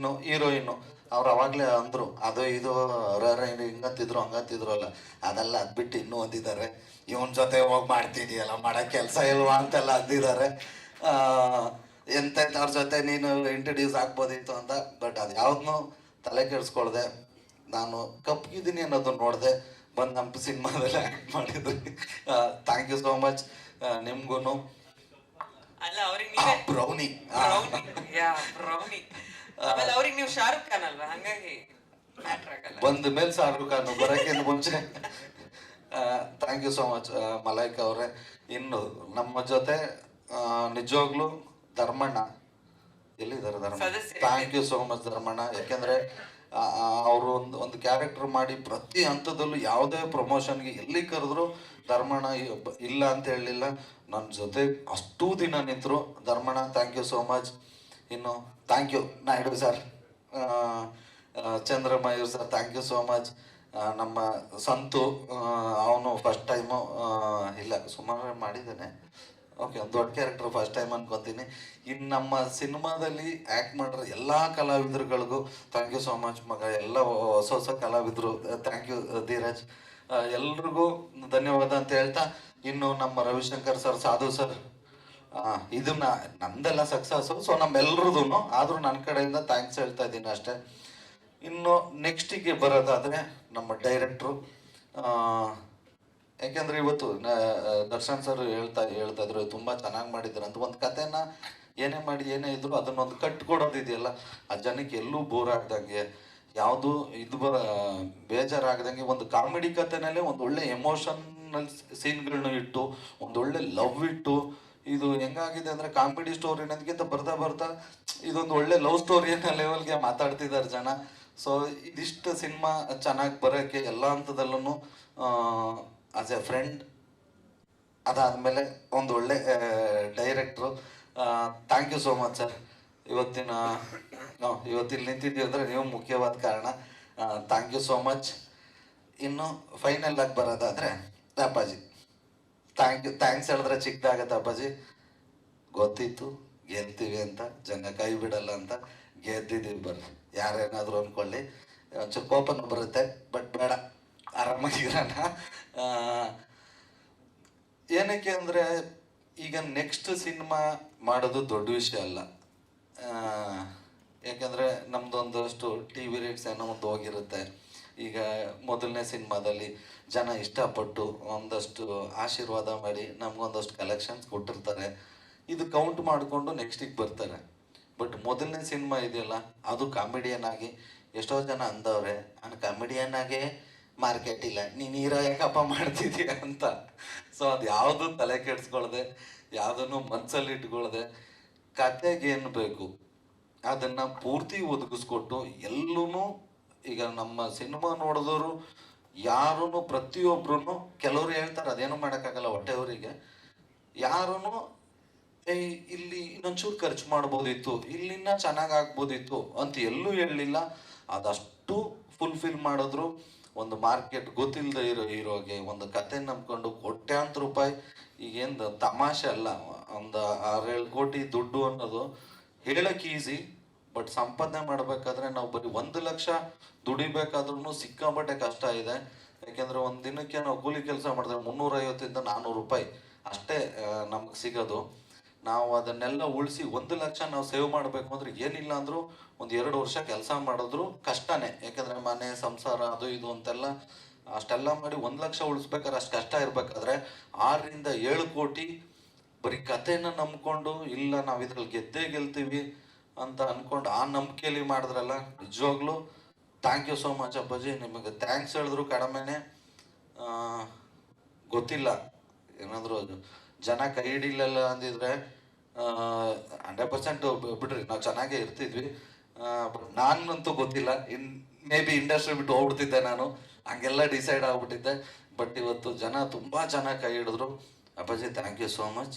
Heroine heroine. ಅವ್ರು ಅವಾಗಲೇ ಅಂದರು ಅದು ಇದು ಅವ್ರ ಹಿಂಗಂತಿದ್ರು ಹಂಗಂತಿದ್ರು ಅಲ್ಲ. ಅದೆಲ್ಲ ಅದ್ಬಿಟ್ಟು ಇನ್ನೂ ಅಂದಿದ್ದಾರೆ. ಇವನ ಜೊತೆ ಹೋಗಿ ಮಾಡ್ತಿದ್ದೀಯಲ್ಲ ಮಾಡೋ ಕೆಲಸ ಇಲ್ವಾ ಅಂತೆಲ್ಲ ಅಂದಿದ್ದಾರೆ. ಅವ್ರ ಜೊತೆ ನೀನು ಇಂಟ್ರಡ್ಯೂಸ್ ಆಗ್ಬೋದಿತ್ತು ಅಂತ. ಬಟ್ ಅದು ಯಾವ್ದನ್ನೂ ತಲೆ ಕೆಡಿಸ್ಕೊಳ್ದೆ. ನಾನು ಕಪ್ಗಿದ್ದೀನಿ ಅನ್ನೋದು ನೋಡಿದೆ. ಬಂದು ನಮ್ಮ ಸಿನಿಮಾದಲ್ಲಿ ಆ್ಯಕ್ಟ್ ಮಾಡಿದ್ರಿ. ಥ್ಯಾಂಕ್ ಯು ಸೋ ಮಚ್ ನಿಮ್ಗೂ ಅಲ್ಲ ಅವ್ರಿಗೆ ನೀವೇ ಬ್ರೌನಿ. ಬ್ರೌನಿ. ಆಮೇಲೆ ಅವ್ರಿಗೆ ನೀವು ಶಾರುಖ್ ಖಾನ್ ಅಲ್ವಾ? ಹಂಗಾಗಿ ಮ್ಯಾಟ್ರ್ ಆಗಲ್ಲ. ಬಂದ ಮೇಲೆ ಶಾರುಖ್ ಖಾನ್ ಬರೋಕ್ಕಿಂತ ಮುಂಚೆ thank you so much Malaik ಅವರೇ. ಇನ್ನು ನಮ್ಮ ಜೊತೆ ನಿಜವಾಗ್ಲು ಧರ್ಮಣ್ಣ. ಎಲ್ಲಿದ್ದಾರೆ Dharmanna? Thank you so much Dharmanna. ಯಾಕೆಂದ್ರೆ ಅವರು ಒಂದು ಒಂದು ಕ್ಯಾರೆಕ್ಟರ್ ಮಾಡಿ ಪ್ರತಿ ಹಂತದಲ್ಲೂ ಯಾವುದೇ ಪ್ರಮೋಷನ್ಗೆ ಎಲ್ಲಿ ಕರೆದ್ರು ಧರ್ಮಣ್ಣ ಇಲ್ಲ ಅಂತ ಹೇಳಲಿಲ್ಲ. ನನ್ನ ಜೊತೆ ಅಷ್ಟೂ ದಿನ ನಿಂತರು. Dharmanna thank you so much ಇನ್ನು thank you Naidu sir Chandramayur sir thank you so much ನಮ್ಮ ಸಂತು ಅವನು ಫಸ್ಟ್ ಟೈಮು ಇಲ್ಲ, ಸುಮಾರು ಮಾಡಿದ್ದೇನೆ. ಓಕೆ ಒಂದು ದೊಡ್ಡ ಕ್ಯಾರೆಕ್ಟರ್ ಫಸ್ಟ್ ಟೈಮ್ ಅನ್ಕೊತೀನಿ. ಇನ್ನು ನಮ್ಮ ಸಿನಿಮಾದಲ್ಲಿ ಆ್ಯಕ್ಟ್ ಮಾಡಿರೋ ಎಲ್ಲ ಕಲಾವಿದರುಗಳಿಗೂ ಥ್ಯಾಂಕ್ ಯು ಸೋ ಮಚ್ ಮಗ. ಎಲ್ಲ ಹೊಸ ಹೊಸ ಕಲಾವಿದರು ಥ್ಯಾಂಕ್ ಯು ಧೀರಜ್. ಎಲ್ರಿಗೂ ಧನ್ಯವಾದ ಅಂತ ಹೇಳ್ತಾ, ಇನ್ನು ನಮ್ಮ ರವಿಶಂಕರ್ ಸರ್ ಸಾಧು ಸರ್ ಇದನ್ನ ನಂದೆಲ್ಲ ಸಕ್ಸಸ್ಸು ಸೊ ನಮ್ಮೆಲ್ರದ್ದು ಆದರೂ ನನ್ನ ಕಡೆಯಿಂದ ಥ್ಯಾಂಕ್ಸ್ ಹೇಳ್ತಾ ಇದ್ದೀನಿ ಅಷ್ಟೇ. ಇನ್ನು ನೆಕ್ಸ್ಟಿಗೆ ಬರೋದಾದರೆ ನಮ್ಮ ಡೈರೆಕ್ಟ್ರು ಯಾಕೆಂದ್ರೆ ಇವತ್ತು ದರ್ಶನ್ ಸರ್ ಹೇಳ್ತಾ ಹೇಳ್ತಾ ಇದ್ರು, ತುಂಬ ಚೆನ್ನಾಗಿ ಮಾಡಿದ್ರು ಅಂತ. ಒಂದು ಕಥೆನ ಏನೇ ಮಾಡಿ, ಏನೇ ಇದ್ರು ಅದನ್ನೊಂದು ಕಟ್ಕೊಡೋದಿದೆಯಲ್ಲ ಆ ಜನಕ್ಕೆ ಎಲ್ಲೂ ಬೋರ್ ಆಗ್ದಂಗೆ, ಯಾವುದು ಇದು ಬರ ಬೇಜಾರಾಗ್ದಂಗೆ ಒಂದು ಕಾಮಿಡಿ ಕಥೆನಲ್ಲೇ ಒಂದು ಒಳ್ಳೆ ಎಮೋಷನಲ್ ಸೀನ್ಗಳನ್ನ ಇಟ್ಟು ಒಂದೊಳ್ಳೆ ಲವ್ ಇಟ್ಟು ಇದು ಹೆಂಗಾಗಿದೆ ಅಂದ್ರೆ ಕಾಮಿಡಿ ಸ್ಟೋರಿ ಅನ್ನೋದಕ್ಕಿಂತ ಬರ್ತಾ ಬರ್ತಾ ಇದೊಂದು ಒಳ್ಳೆ ಲವ್ ಸ್ಟೋರಿ ಅನ್ನೋ ಲೆವೆಲ್ಗೆ ಮಾತಾಡ್ತಿದ್ದಾರೆ ಜನ. ಸೊ ಇದಿಷ್ಟು ಸಿನಿಮಾ ಚೆನ್ನಾಗಿ ಬರೋಕ್ಕೆ ಎಲ್ಲ ಹಂತದಲ್ಲೂ ಆಸ್ ಎ ಫ್ರೆಂಡ್ ಅದಾದಮೇಲೆ ಒಂದು ಒಳ್ಳೆ director thank you so much sir ಇವತ್ತಿನ ನಾವು ಇವತ್ತಿಲ್ಲಿ ನಿಂತಿದ್ದೀವಿ ಅಂದರೆ ನೀವು ಮುಖ್ಯವಾದ ಕಾರಣ. ಥ್ಯಾಂಕ್ ಯು ಸೋ ಮಚ್ ಇನ್ನು ಫೈನಲ್ ಆಗಿ ಬರೋದಾದರೆ, ಅಪ್ಪಾಜಿ. ಥ್ಯಾಂಕ್ ಯು ಥ್ಯಾಂಕ್ಸ್ ಹೇಳಿದ್ರೆ ಚಿಕ್ಕದಾಗತ್ತೆ ಅಪ್ಪಾಜಿ. ಗೊತ್ತಿತ್ತು ಗೆಲ್ತೀವಿ ಅಂತ, ಜನ ಕೈ ಬಿಡಲ್ಲ ಅಂತ ಗೆದ್ದಿದ್ದೀವಿ ಬರ್ರಿ. ಯಾರೇನಾದರೂ ಅಂದ್ಕೊಳ್ಳಿ. ಒಂಚೂರು ಕೋಪನೂ ಬರುತ್ತೆ ಬಟ್ ಬೇಡ ಆರಾಮಾಗಿರೋಣ ಏನಕ್ಕೆ ಅಂದರೆ, ಈಗ ನೆಕ್ಸ್ಟ್ ಸಿನಿಮಾ ಮಾಡೋದು ದೊಡ್ಡ ವಿಷಯ ಅಲ್ಲ. ಯಾಕಂದರೆ ನಮ್ಮದೊಂದಷ್ಟು ಟಿ ವಿ ರೇಟ್ಸ್ ಏನೋ ಒಂದು ಹೋಗಿರುತ್ತೆ ಈಗ ಮೊದಲನೇ ಸಿನಿಮಾದಲ್ಲಿ ಜನ ಇಷ್ಟಪಟ್ಟು ಒಂದಷ್ಟು ಆಶೀರ್ವಾದ ಮಾಡಿ ನಮಗೊಂದಷ್ಟು ಕಲೆಕ್ಷನ್ಸ್ ಕೊಟ್ಟಿರ್ತಾರೆ. ಇದು ಕೌಂಟ್ ಮಾಡಿಕೊಂಡು ನೆಕ್ಸ್ಟಿಗೆ ಬರ್ತಾರೆ. ಬಟ್ ಮೊದಲನೇ ಸಿನಿಮಾ ಇದೆಯಲ್ಲ, ಅದು ಕಾಮಿಡಿಯನ್ ಆಗಿ ಎಷ್ಟೋ ಜನ ಅಂದವ್ರೆ, ನಾನು ಕಾಮಿಡಿಯನ್ ಆಗೇ ಮಾರ್ಕೆಟ್ ಇಲ್ಲ, ನೀನು ಹೀರೋ ಯಾಕಪ್ಪ ಮಾಡ್ತಿದ್ದೀಯ ಅಂತ. ಸೊ ಅದು ಯಾವುದು ತಲೆ ಕೆಡಿಸ್ಕೊಳ್ದೆ, ಯಾವುದನ್ನು ಮನಸ್ಸಲ್ಲಿ ಇಟ್ಕೊಳ್ದೆ, ಕತೆಗೇನು ಬೇಕು? ಅದನ್ನ ಪೂರ್ತಿ ಒದಗಿಸ್ಕೊಟ್ಟು ಎಲ್ಲೂ ಈಗ ನಮ್ಮ ಸಿನಿಮಾ ನೋಡಿದವರು ಯಾರೂ ಪ್ರತಿಯೊಬ್ಬರೂ ಕೆಲವರು ಹೇಳ್ತಾರೆ, ಅದೇನು ಮಾಡೋಕ್ಕಾಗಲ್ಲ ಹೊಟ್ಟೆಯವರಿಗೆ ಯಾರೂ ಇಲ್ಲಿ ಇನ್ನೊಂಚೂರು ಖರ್ಚು ಮಾಡ್ಬೋದಿತ್ತು, ಇಲ್ಲಿನ್ನ ಚೆನ್ನಾಗಿ ಆಗ್ಬೋದಿತ್ತು ಅಂತ ಎಲ್ಲೂ ಹೇಳಲಿಲ್ಲ ಅದಷ್ಟು ಫುಲ್ಫಿಲ್ ಮಾಡಿದ್ರು. ಒಂದು ಮಾರ್ಕೆಟ್ ಗೊತ್ತಿಲ್ಲದೆ ಇರೋ ಹೀರೋಗೆ ಒಂದು ಕತೆ ನಂಬ್ಕೊಂಡು ಕೋಟ್ಯಾಂತರ ರೂಪಾಯಿ, ಈಗೇನು ತಮಾಷೆ ಅಲ್ಲ, ಒಂದು ಆರೇಳು ಕೋಟಿ ದುಡ್ಡು ಅನ್ನೋದು ಹೇಳಕ್ಕೆ ಈಸಿ ಬಟ್ ಸಂಪಾದನೆ ಮಾಡಬೇಕಾದ್ರೆ ನಾವು ಬರೀ ಒಂದು ಲಕ್ಷ ದುಡಿಬೇಕಾದ್ರೂ ಸಿಕ್ಕಾಪಟ್ಟೆ ಕಷ್ಟ ಇದೆ. ಯಾಕೆಂದ್ರೆ ಒಂದು ದಿನಕ್ಕೆ ನಾವು ಕೂಲಿ ಕೆಲಸ ಮಾಡಿದ್ರೆ ಮುನ್ನೂರೈವತ್ತರಿಂದ ನಾನ್ನೂರು ರೂಪಾಯಿ ಅಷ್ಟೇ ನಮ್ಗೆ ಸಿಗೋದು. ನಾವು ಅದನ್ನೆಲ್ಲ ಉಳಿಸಿ ಒಂದು ಲಕ್ಷ ನಾವು ಸೇವ್ ಮಾಡಬೇಕು ಅಂದ್ರೆ ಏನಿಲ್ಲ ಅಂದ್ರು ಒಂದು ಎರಡು ವರ್ಷ ಕೆಲಸ ಮಾಡಿದ್ರು ಕಷ್ಟನೇ. ಯಾಕಂದ್ರೆ ಮನೆ, ಸಂಸಾರ, ಅದು ಇದು ಅಂತೆಲ್ಲ ಅಷ್ಟೆಲ್ಲ ಮಾಡಿ ಒಂದು ಲಕ್ಷ ಉಳಿಸ್ಬೇಕಾದ್ರೆ ಅಷ್ಟು ಕಷ್ಟ ಇರಬೇಕಾದ್ರೆ ಆರರಿಂದ ಏಳು ಕೋಟಿ ಬರೀ ಕಥೆನ ನಂಬ್ಕೊಂಡು, ಇಲ್ಲ ನಾವು ಇದ್ರಲ್ಲಿ ಗೆದ್ದೇ ಗೆಲ್ತೀವಿ ಅಂತ ಅನ್ಕೊಂಡು ಆ ನಂಬಿಕೆಯಲ್ಲಿ ಮಾಡಿದ್ರಲ್ಲ, ನಿಜವಾಗ್ಲೂ ಥ್ಯಾಂಕ್ ಯು ಸೋ ಮಚ್ ಅಪ್ಪಾಜಿ. ನಿಮಗೆ ಥ್ಯಾಂಕ್ಸ್ ಹೇಳಿದ್ರು ಕಡಿಮೆನೆ. ಗೊತ್ತಿಲ್ಲ. ಏನಾದರೂ ಜನ ಕೈ ಹಿಡಿಲಿಲ್ಲ ಅಂದಿದ್ರೆ ಹಂಡ್ರೆಡ್ ಪರ್ಸೆಂಟ್ ಬಿಡ್ರಿ, ನಾವು ಚೆನ್ನಾಗೇ ಇರ್ತಿದ್ವಿ. ನಾನಂತೂ ಗೊತ್ತಿಲ್ಲ. ಇನ್ ಮೇ ಬಿ ಇಂಡಸ್ಟ್ರಿ ಬಿಟ್ಟು ಹೋಗ್ಬಿಡ್ತಿದ್ದೆ ನಾನು. ಹಂಗೆಲ್ಲ ಡಿಸೈಡ್ ಆಗ್ಬಿಟ್ಟಿದ್ದೆ. ಬಟ್ ಇವತ್ತು ಜನ ತುಂಬ ಚೆನ್ನಾಗಿ ಕೈ ಹಿಡಿದ್ರು. Appaji thank you so much